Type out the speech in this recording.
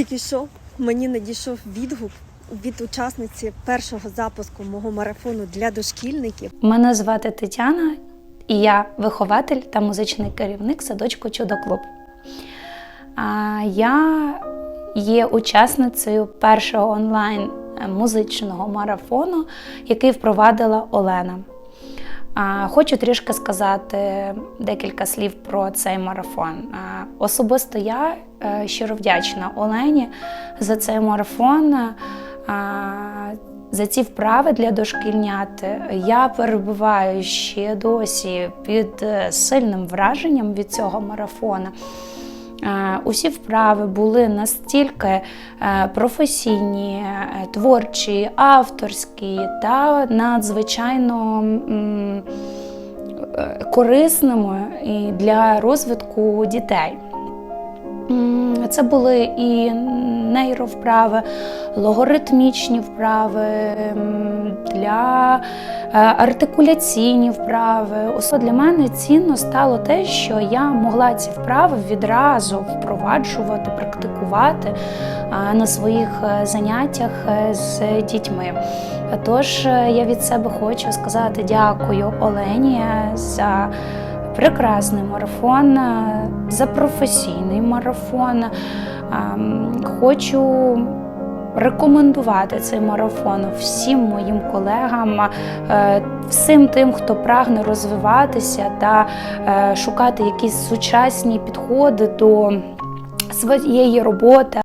Тільки що мені надійшов відгук від учасниці першого запуску мого марафону для дошкільників. Мене звати Тетяна, і я вихователь та музичний керівник садочку Чудо-клуб. А, Я є учасницею першого онлайн музичного марафону, який впровадила Олена. Хочу трішки сказати декілька слів про цей марафон. Особисто я е, щиро вдячна Олені за цей марафон. За ці вправи для дошкільнят я перебуваю ще досі під е, сильним враженням від цього марафону. Е, Усі вправи були настільки професійні, творчі, авторські та надзвичайно корисними і для розвитку дітей. Це були і нейровправи, логоритмічні вправи, для артикуляційні вправи. Ось для мене цінно стало те, що я могла ці вправи відразу впроваджувати, практикувати е, на своїх е, заняттях е, з дітьми. Тож е, я від себе хочу сказати дякую Олені за прекрасний марафон, е, за професійний марафон. Ем, Хочу рекомендувати цей марафон всім моїм колегам, е, всім тим, хто прагне розвиватися та е, шукати якісь сучасні підходи до своєї роботи.